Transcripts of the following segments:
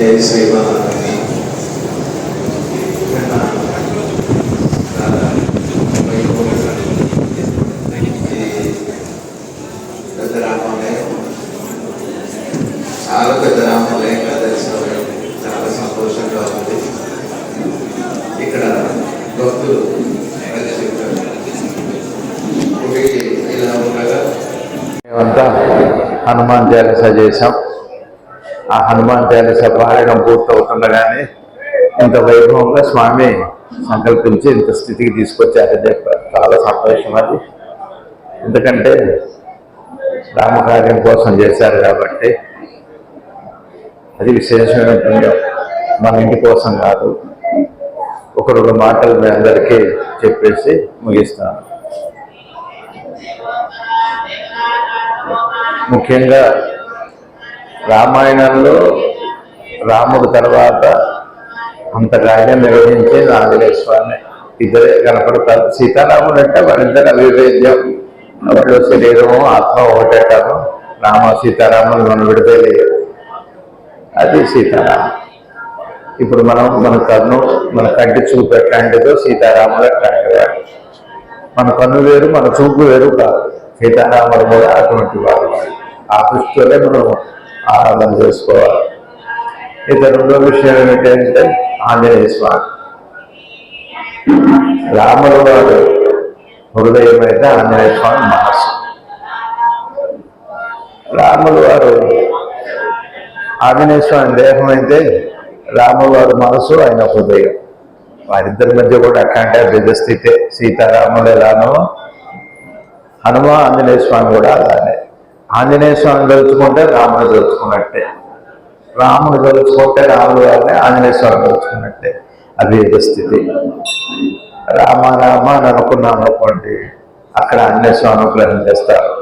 జై శ్రీరామ్ పెద్ద రామాలయం చాలా పెద్ద రామాలయం దర్శనం చాలా సంతోషంగా ఉంది. ఇక్కడ భక్తులు ఒకటి ఇలా ఉండగా మేమంతా హనుమాన్ చాలీస చేశాం. ఆ హనుమాన్ చాలీస పారాయణం పూర్తవుతుండగానే ఇంత వైభవంగా స్వామి సంకల్పించి ఇంత స్థితికి తీసుకొచ్చారని చెప్పారు చాలా సంతోషం అది. ఎందుకంటే రామకార్యం కోసం చేశారు కాబట్టి అది విశేషమైన పుణ్యం. మన ఇంటి కోసం కాదు. ఒక రెండు మాటలు మీ అందరికీ చెప్పేసి ముగిస్తాను. ముఖ్యంగా రామాయణంలో రాముడు తర్వాత అంత కార్యం నిర్వహించే ఆంజనేయ స్వామి ఇద్దరే కనపడతారు సీతారాముడు అంటే వారిద్దరు అవివేద్యం. అప్పుడు శరీరము ఆత్మ ఒకటే కాదు రామ సీతారాములు మనం లేదు అది సీతారామ. ఇప్పుడు మనం మన కన్ను మన కంటి చూపు ఎట్లాంటిదో సీతారాములు ఎట్లాంటివాడు మన కన్ను వేరు మన చూపు వేరు కాదు. సీతారాములు కూడా అటువంటి వాడు. ఆ దృష్టిలోనే మనం ఆరాధన చేసుకోవాలి. ఇక రెండో విషయం ఏమిటంటే ఆంజనేయ స్వామి. రాముల వాడు హృదయం అయితే ఆంజనేయ స్వామి మనస్సు రాములు వారు ఆంజనేయ స్వామి దేహం అయితే రాముల వారి మనసు ఆయన హృదయం. వారిద్దరి మధ్య కూడా అట్లాంటి అభ్యర్థ సీతారాములు ఎలానో హనుమ ఆంజనేయ స్వామి కూడా అలానే. ఆంజనేయ స్వామిని తలుచుకుంటే రాముడు తలుచుకున్నట్టే. రాముడు తలుచుకుంటే రాముడు గారిని ఆంజనేయ స్వామి తలుచుకున్నట్టే. అభేద స్థితి రామ రామ అని అనుకున్నాం అనుకోండి అక్కడ ఆంజనేయ స్వామి అనుగ్రహం చేస్తారు.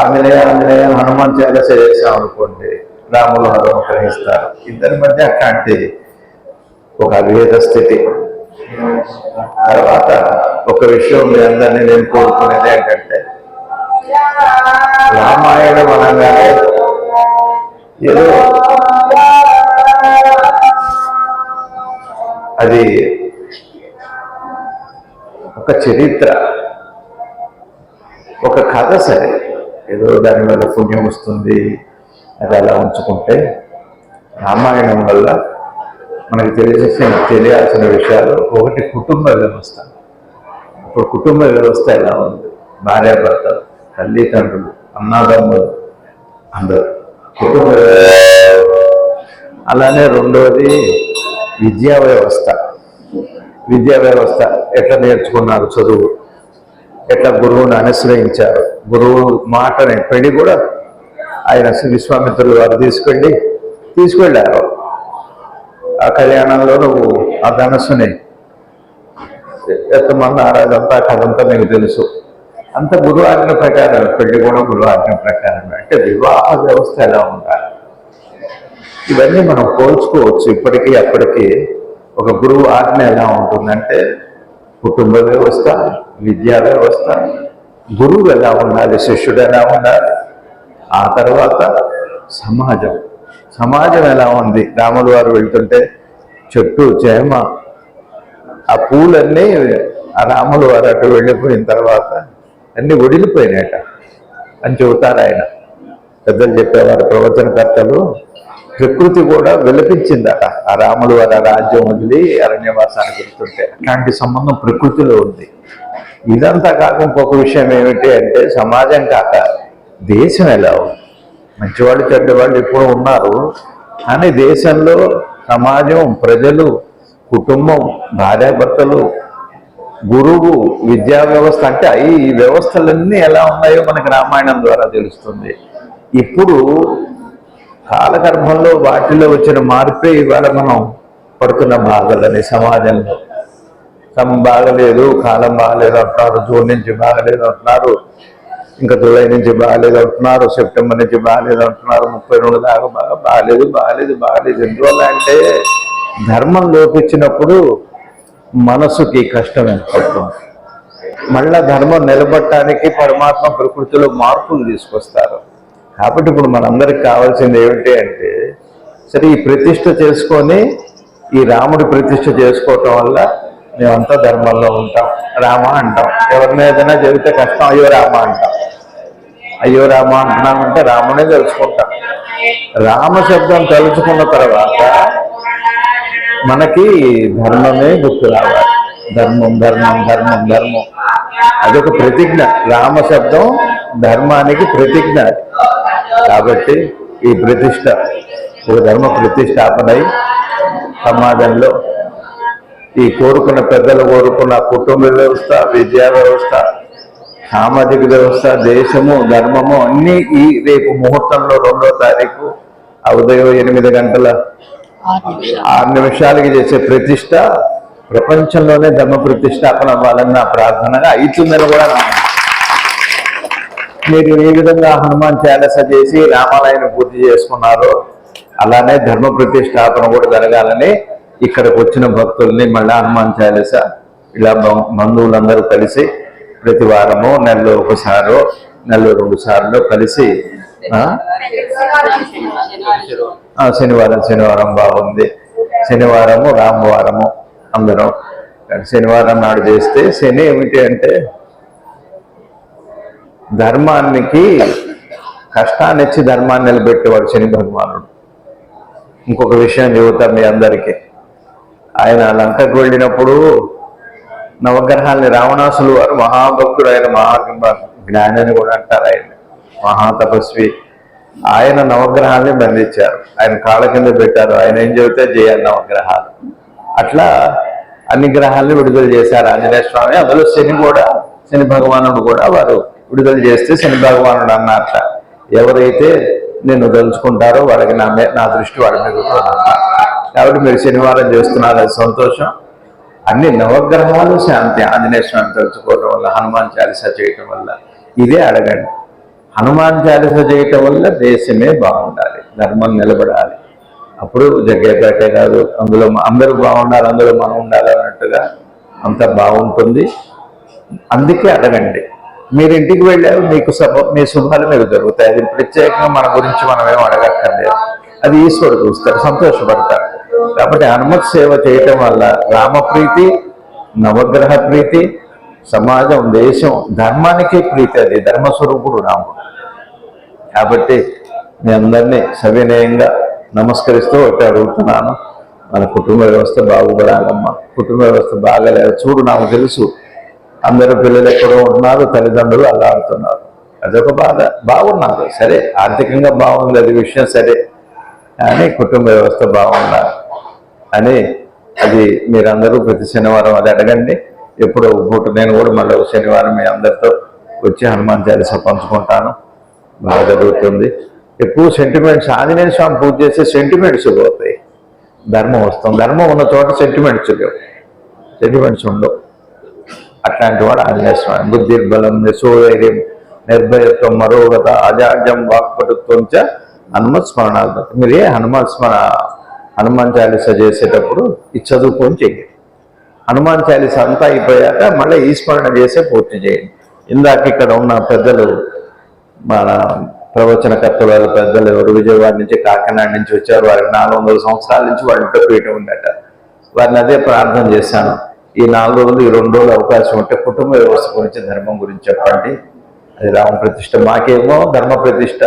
ఆంజనేయ ఆంజనేయ హనుమాన్ చాలీస చేసాం అనుకోండి రాములు వారు అనుగ్రహిస్తారు ఇద్దరి మధ్య అట్లాంటి ఒక అభేద స్థితి. తర్వాత ఒక విషయం మీ అందరినీ నేను కోరుకునేది ఏంటంటే రామాయణం అనగానే ఏదో అది ఒక చరిత్ర. ఒక కథ సరే. ఏదో దాని వల్ల పుణ్యం వస్తుంది. అది అలా ఉంచుకుంటే రామాయణం వల్ల మనకి తెలియజేసిన తెలియాల్సిన విషయాలు ఒకటి కుటుంబ వ్యవస్థ. ఇప్పుడు కుటుంబ వ్యవస్థ ఎలా ఉంది? భార్యాభర్తలు. తల్లిదండ్రులు అన్నదమ్ములు అందరూ. కుటుంబ అలానే రెండవది విద్యా వ్యవస్థ. విద్యా వ్యవస్థ ఎట్లా నేర్చుకున్నారు చదువు? ఎట్లా గురువుని అనుశ్రయించారు? గురువు మాటని పెళ్ళి కూడా ఆయన విశ్వామిత్రుడు వారు తీసుకెళ్ళి తీసుకెళ్ళారు. ఆ కళ్యాణంలో నువ్వు ఆ ధనస్సుని ఎత్తమన్నారు అదంతా కథంతా మీకు తెలుసు. అంత గురువు ఆజ్ఞ ప్రకారం పెళ్ళి కూడా గురువు ఆజ్ఞ ప్రకారం. అంటే వివాహ వ్యవస్థ ఎలా ఉండాలి? ఇవన్నీ మనం పోల్చుకోవచ్చు. ఇప్పటికీ అప్పటికి ఒక గురువు ఆజ్ఞ ఎలా ఉంటుందంటే కుటుంబ వ్యవస్థ విద్యా వ్యవస్థ గురువు ఎలా ఉండాలి శిష్యుడు ఎలా ఉండాలి ఆ తర్వాత సమాజం. సమాజం ఎలా ఉంది? రాములు వారు వెళ్తుంటే చెట్టు చేమ ఆ పూలన్నీ ఆ రాములు వారు అటు వెళ్ళిపోయిన తర్వాత అన్ని ఒడిలిపోయినాయట అని చెబుతారు ఆయన. పెద్దలు చెప్పేవారు ప్రవచనకర్తలు ప్రకృతి కూడా విలపించిందట. ఆ రాములు వారి ఆ రాజ్యం వదిలి అరణ్యవాసానికి వెళ్తుంటే అట్లాంటి సంబంధం ప్రకృతిలో ఉంది. ఇదంతా కాక ఇంకొక విషయం ఏమిటి అంటే సమాజం కాక దేశం ఎలా ఉంది? మంచివాళ్ళు చెడ్డవాళ్ళు ఎప్పుడూ ఉన్నారు. కానీ దేశంలో సమాజం ప్రజలు కుటుంబం భార్యాభర్తలు గురువు విద్యా వ్యవస్థ అంటే ఈ వ్యవస్థలన్నీ ఎలా ఉన్నాయో మనకి రామాయణం ద్వారా తెలుస్తుంది. ఇప్పుడు కాలగర్భంలో వాటిలో వచ్చిన మార్పే ఇవాళ మనం పడుతున్న బాధలని సమాజంలో. తమ బాగలేదు కాలం బాగలేదు అంటున్నారు జూన్ నుంచి బాగలేదు అంటున్నారు ఇంకా జూలై నుంచి బాగలేదు అంటున్నారు సెప్టెంబర్ నుంచి బాగలేదు అంటున్నారు ముప్పై రెండు దాకా బాగా బాగలేదు బాగలేదు బాగలేదు ఎందువల్ల అంటే ధర్మం లోపించినప్పుడు మనసుకి కష్టం ఏర్పడుతుంది. మళ్ళా ధర్మం నిలబట్టడానికి పరమాత్మ ప్రకృతిలో మార్పులు తీసుకొస్తారు. కాబట్టి ఇప్పుడు మనందరికి కావాల్సింది ఏమిటి అంటే సరే ఈ ప్రతిష్ట చేసుకొని ఈ రాముడి ప్రతిష్ట చేసుకోవటం వల్ల మేమంతా ధర్మంలో ఉంటాం. రామ అంటాం. ఎవరిని ఏదైనా చెబితే కష్టం అయ్యో రామ అంటాం. అయ్యో రామ అంటున్నామంటే రామునే తెలుసుకుంటాం. రామ శబ్దం తలుచుకున్న తర్వాత మనకి ధర్మమే గుర్తు రావాలి. ధర్మం ధర్మం ధర్మం ధర్మం. అదొక ప్రతిజ్ఞ. రామ శబ్దం ధర్మానికి ప్రతిజ్ఞ కాబట్టి ఈ ప్రతిష్ట ఒక ధర్మ ప్రతిష్టాపనై సమాజంలో ఈ కోరుకున్న పెద్దలు కోరుకున్న కుటుంబ వ్యవస్థ విద్యా వ్యవస్థ సామాజిక వ్యవస్థ దేశము ధర్మము అన్నీ ఈ రేపు ముహూర్తంలో రెండో తారీఖు ఆ ఉదయం ఎనిమిది గంటల ఆరు నిమిషాలకి చేసే ప్రతిష్ట ప్రపంచంలోనే ధర్మ ప్రతిష్టాపన అవ్వాలని నా ప్రార్థనగా అవుతుందని కూడా మీరు ఏ విధంగా హనుమాన్ చాలస చేసి రామాలయాన్ని పూర్తి చేసుకున్నారో అలానే ధర్మ ప్రతిష్టాపన కూడా జరగాలని ఇక్కడికి వచ్చిన భక్తుల్ని మళ్ళా హనుమాన్ చాలీస ఇలా బంధువులందరూ కలిసి ప్రతి వారము నెలలో ఒకసారో నెలలో రెండు సార్లు కలిసి శనివారం శనివారం బాగుంది. శనివారము రామవారము అందరం. శనివారం నాడు చేస్తే శని ఏమిటి అంటే ధర్మానికి కష్టాన్ని ఇచ్చి ధర్మాన్ని నిలబెట్టేవాడు శని భగవానుడు. ఇంకొక విషయం చెబుతా మీ అందరికీ. ఆయన లంకకు వెళ్ళినప్పుడు నవగ్రహాన్ని రావణాసులు వారు మహాభక్తుడు ఆయన మహా జ్ఞాని కూడా అంటారు ఆయన. మహాతపస్వి ఆయన నవగ్రహాల్ని బంధించారు. ఆయన కాళ్ళ కింద పెట్టారు. ఆయన ఏం చెబితే చేయాలి నవగ్రహాలు. అట్లా అన్ని గ్రహాలను విడుదల చేశారు. ఆంజనేయ స్వామి అందులో శని కూడా శని భగవానుడు కూడా వారు విడుదల చేస్తే శని భగవానుడు అన్నట్ల ఎవరైతే నిన్ను తలుచుకుంటారో వాళ్ళకి నా నా దృష్టి వాళ్ళ మీద కాబట్టి మీరు శనివారం చేస్తున్నారు. అది సంతోషం. అన్ని నవగ్రహాలు శాంతి. ఆంజనేయ స్వామి తలుచుకోవడం వల్ల హనుమాన్ చాలీసా చేయటం వల్ల ఇదే అడగండి. హనుమాన్ చాలీస చేయటం వల్ల దేశమే బాగుండాలి ధర్మం నిలబడాలి. అప్పుడు జగ్గేపేటే కాదు అందులో అందరూ బాగుండాలి అందులో మనం ఉండాలి అన్నట్టుగా అంత బాగుంటుంది. అందుకే అడగండి. మీరు ఇంటికి వెళ్ళారు మీకు సభ మీ శుభాలు మీకు జరుగుతాయి అది ప్రత్యేకంగా మన గురించి మనం ఏం అడగక్కర్లేదు. అది ఈశ్వరుడు చూస్తారు సంతోషపడతారు. కాబట్టి హనుమత్ సేవ చేయటం వల్ల రామప్రీతి నవగ్రహ ప్రీతి సమాజం దేశం ధర్మానికి ప్రీతి అది. ధర్మస్వరూపుడు రాముడు. కాబట్టి మీ అందరినీ సవినయంగా నమస్కరిస్తూ ఒకటి అడుగుతున్నాను. మన కుటుంబ వ్యవస్థ బాగుపడాలమ్మా. కుటుంబ వ్యవస్థ బాగలేదు. చూడు నాకు తెలుసు. అందరూ పిల్లలు ఎక్కడో ఉంటున్నారు తల్లిదండ్రులు అల్లాడుతున్నారు. అదొక బాధ. బాగున్నారు. సరే ఆర్థికంగా బాగుంది అది విషయం సరే. కానీ కుటుంబ వ్యవస్థ బాగున్నారు అని అది మీరందరూ ప్రతి శనివారం అది అడగండి. ఎప్పుడో పూట నేను కూడా మళ్ళీ శనివారం మీ అందరితో వచ్చి హనుమాన్ చాలీస పంచుకుంటాను. బాగా జరుగుతుంది. ఎక్కువ సెంటిమెంట్స్ ఆంజనేయ స్వామి పూజ చేస్తే సెంటిమెంట్స్ పోతాయి. ధర్మం వస్తుంది ధర్మం ఉన్న చోట సెంటిమెంట్స్ లేవు. సెంటిమెంట్స్ ఉండవు. అట్లాంటి వాడు ఆంజనేయ స్వామి. బుద్ధిర్బలం యశోధైర్యం నిర్భయత్వం మరోగత అజాడ్యం వాక్పటుత్వం చ హనుమత్ స్మరణాలు మీరు ఏ హనుమాన్ స్మరణ హనుమాన్ చాలీస చేసేటప్పుడు ఇది చదువుకొని చేయండి. హనుమాన్ చాలీస అంతా అయిపోయాక మళ్ళీ ఈ స్మరణ చేసే పూర్తి చేయండి. ఇందాక ఇక్కడ ఉన్న పెద్దలు మన ప్రవచనకర్తలు వాళ్ళ పెద్దలు ఎవరు? విజయవాడ నుంచి కాకినాడ నుంచి వచ్చారు. వారికి నాలుగు వందల సంవత్సరాల నుంచి వాళ్ళ ఇంట్లో పీఠం ఉందట. వారిని అదే ప్రార్థన చేశాను. ఈ నాలుగు రోజులు ఈ రెండు రోజులు అవకాశం ఉంటే కుటుంబ వ్యవస్థ గురించి ధర్మం గురించి చెప్పండి. అది రామ ప్రతిష్ట. మాకేమో ధర్మ ప్రతిష్ట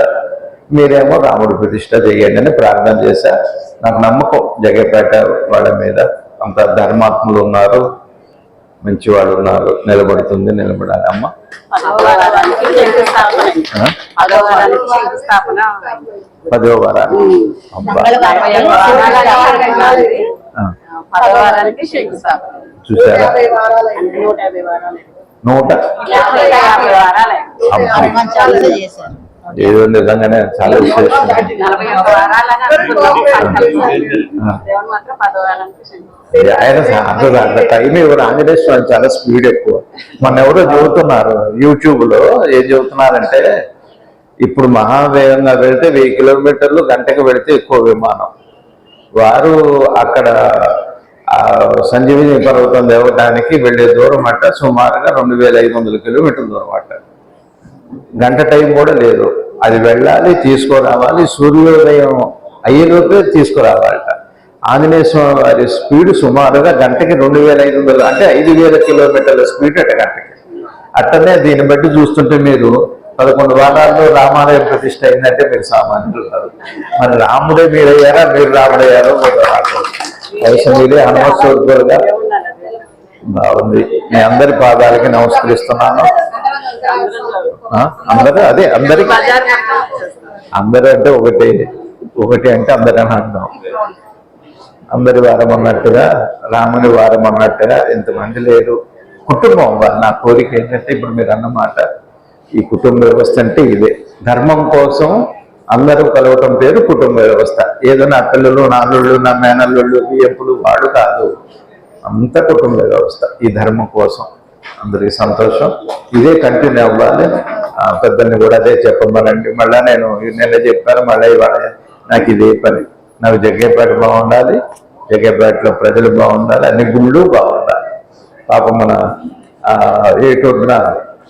మీరేమో రాముడి ప్రతిష్ట చేయండి అని ప్రార్థన చేశా. నాకు నమ్మకం జగపేట వాళ్ళ మీద. అంత ధర్మాత్ములు ఉన్నారు. మంచి వాళ్ళు ఉన్నారు నిలబడుతుంది నిలబడాలి. అమ్మ? పదో శంకుస్థాపన. చూసారా? నూట ఏదో నిజంగానే చాలా విశేషం. ఆయన అసలు అంత టైం ఎవరు ఆంజనేయ స్వామి చాలా స్పీడ్ ఎక్కువ. మొన్న ఎవరో చెబుతున్నారు యూట్యూబ్లో ఏం చెబుతున్నారంటే ఇప్పుడు మహావేగంగా వెళితే వెయ్యి కిలోమీటర్లు గంటకు వెళితే ఎక్కువ విమానం. వారు అక్కడ సంజీవిని పర్వతం దేవటానికి వెళ్ళే దూరం అట్ట సుమారుగా రెండు వేల ఐదు వందల కిలోమీటర్ల దూరం అట్ట. గంట టైం కూడా లేదు. అది వెళ్ళాలి తీసుకురావాలి సూర్యోదయం అయ్యేలోపే తీసుకురావాలట. ఆంజనేయ స్వామి వారి స్పీడ్ సుమారుగా గంటకి రెండు వేల ఐదు వందలు అంటే ఐదు వేల కిలోమీటర్ల స్పీడ్ అట గంటకి. అట్టనే దీన్ని బట్టి చూస్తుంటే మీరు పదకొండు వారాల్లో రామాలయం ప్రతిష్ట అయిందంటే మీరు సామాన్యులు కాదు మరి రాముడే మీరయ్యారా మీరు రాముడయ్యారో మీరు వయసు మీరే హనుమస్వరూపులుగా బాగుంది. మీ అందరి పాదాలకి నమస్కరిస్తున్నాను. అందరూ అదే అందరికి. అందరూ అంటే ఒకటి ఒకటి అంటే అందరని అర్థం. అందరి వారం అన్నట్టుగా రాముని వారం అన్నట్టుగా ఇంతమంది లేరు. కుటుంబం నా కోరిక ఏంటంటే ఇప్పుడు మీరు అన్నమాట ఈ కుటుంబ వ్యవస్థ అంటే ఇదే. ధర్మం కోసం అందరూ కలవటం పేరు కుటుంబ వ్యవస్థ. ఏదో నా పిల్లలు నా అల్లుళ్ళు నా మేనల్లుళ్ళు ఎప్పుడు వాడు కాదు. అంత కుటుంబ వ్యవస్థ ఈ ధర్మం కోసం. అందరికి సంతోషం. ఇదే కంటిన్యూ అవ్వాలి. పెద్దల్ని కూడా అదే చెప్పమనండి. మళ్ళా నేను నిన్న చెప్పాను మళ్ళీ ఇవాళ నాకు ఇదే పని. నాకు జగ్గేపేట బాగుండాలి జగ్గేపేటలో ప్రజలు బాగుండాలి అన్ని గుళ్ళు బాగుండాలి. పాపం మన ఆ, ఏటూరున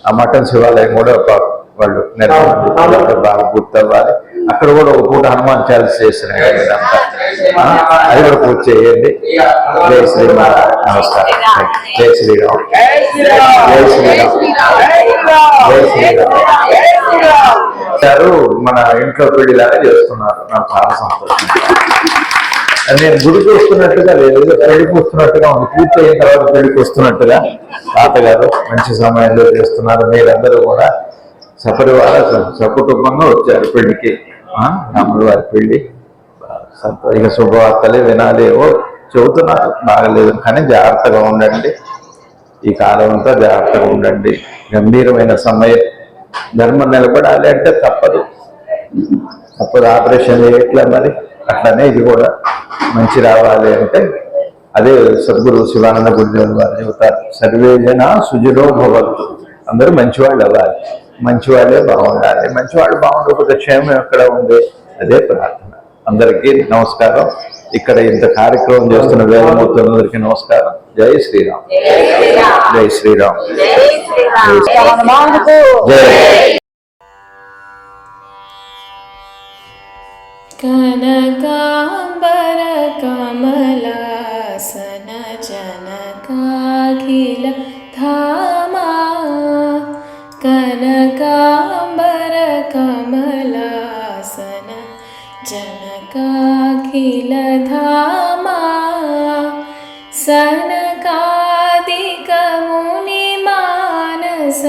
ఆ మటన్ శివాలయం కూడా పాపం వాళ్ళు నిర్మాణం. బాగా పూర్తవ్వాలి. అక్కడ కూడా ఒక పూట హనుమాన్ చాలీస చేసిన అది కూడా పూర్తి చేయండి. జై శ్రీరామ్. నమస్కారం. జై శ్రీరామ్. జై శ్రీరామ్. జై శ్రీరామ్. గారు మన ఇంట్లో పెళ్ళిలాగా చేస్తున్నారు. నాకు చాలా సంతోషం. నేను గుడికి వస్తున్నట్టుగా లేదు. పెళ్ళి పెళ్ళికి వస్తున్నట్టుగా ఉంది. పూర్తి అయిన తర్వాత పెళ్ళికి వస్తున్నట్టుగా తాతగారు మంచి సమయంలో చేస్తున్నారు. మీరందరూ కూడా సపరివార స- సకుటుంబంగా వచ్చారు పెళ్ళికి. ఆ, వారికి వెళ్ళి ఇక శుభవార్తలే వినాలేవో చెబుతున్నారు బాగలేదు కానీ జాగ్రత్తగా ఉండండి. ఈ కాలం అంతా జాగ్రత్తగా ఉండండి. గంభీరమైన సమయం. ధర్మం నిలబడాలి అంటే తప్పదు. తప్పదు ఆపరేషన్ చేయట్లే మరి. అట్లనే ఇది కూడా మంచి రావాలి అంటే అదే సద్గురు శివానంద గురుదేవులు వారు చెబుతారు. సర్వే జన సుజులో భవత్తు అందరూ మంచివాళ్ళు అవ్వాలి. మంచివాడే బాగుండాలి. మంచివాడు బాగుండకపోతే క్షేమం ఎక్కడ ఉంది? అదే ప్రార్థన. అందరికీ నమస్కారం. ఇక్కడ ఇంత కార్యక్రమం చేస్తున్న వేదమూర్తులందరికీ నమస్కారం. జై శ్రీరామ్. జై శ్రీరామ్. జై కనకాంబర కమలాసన జనకాఖిల ధా काम्बर जनकाखिलधामा सनकादिकमुनिमानस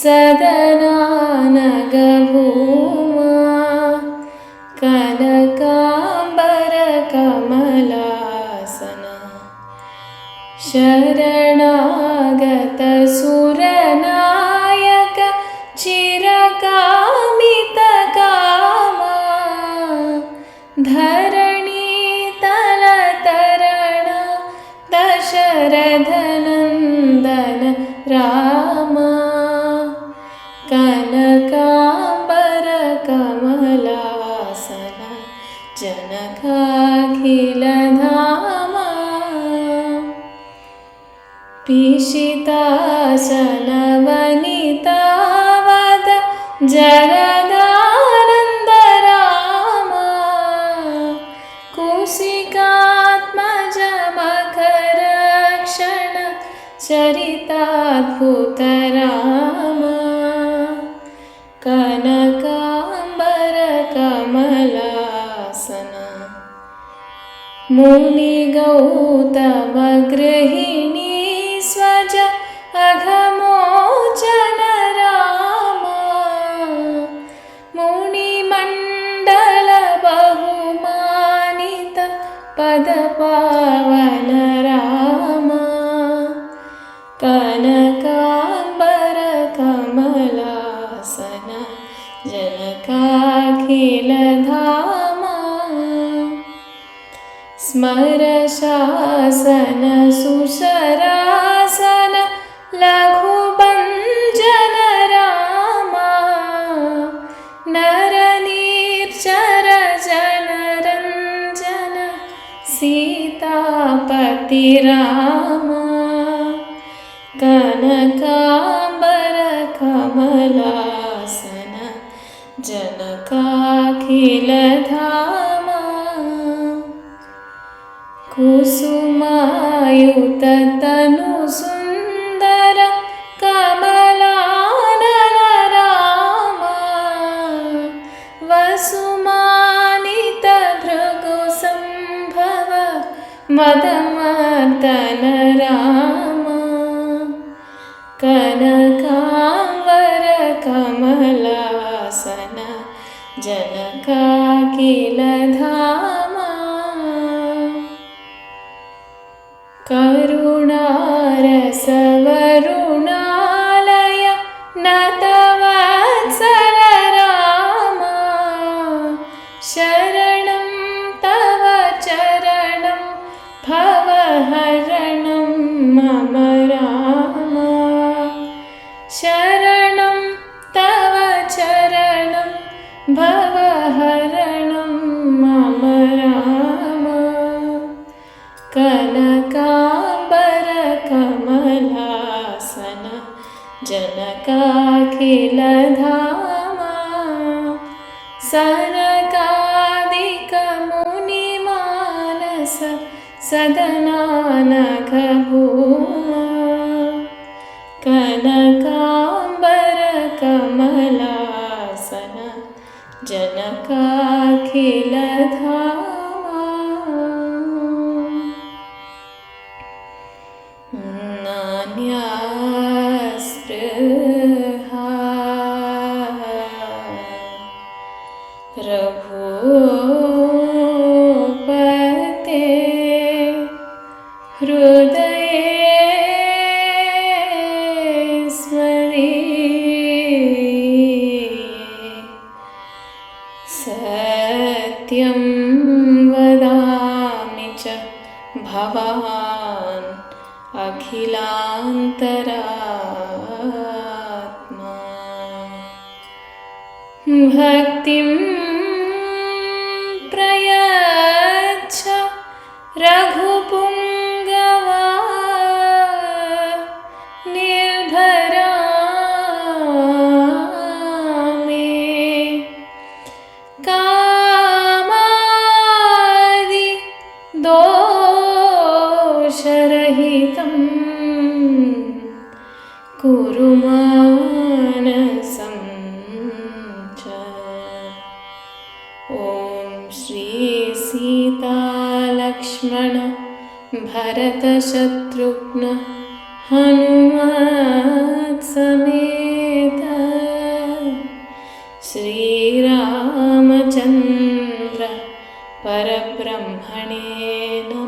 सदनानगभूमा कनकाम्बरकमलासन शरणागतसुर रामा। कनकाम्बरकमलासन जनकाखिलधामा। पीशितासनवनितावद भूत राम। कनकाम्बरकमलासन। मुनिगौतमगृहिणी स्वज अघमोचन राम। मुनिमण्डल बहुमानित पदपा धम स्मरशासन सुशरासन लघुभञ्जन जन राम नरनीर् जनरञ्जन सीतापति राम। गणकामर कमला അഖിലധാമ കുസുമായുതനു സുന്ദര കമലാനന രാമ വസുമാനിത ഭൃഗു സംഭവ മദമർദ്ദന രാമ കനകാംബര കമല जनकाखिलधा खिल सरकादिकमुनिमानस सदनकु कनकाम्बरकम् प्रभो Amen.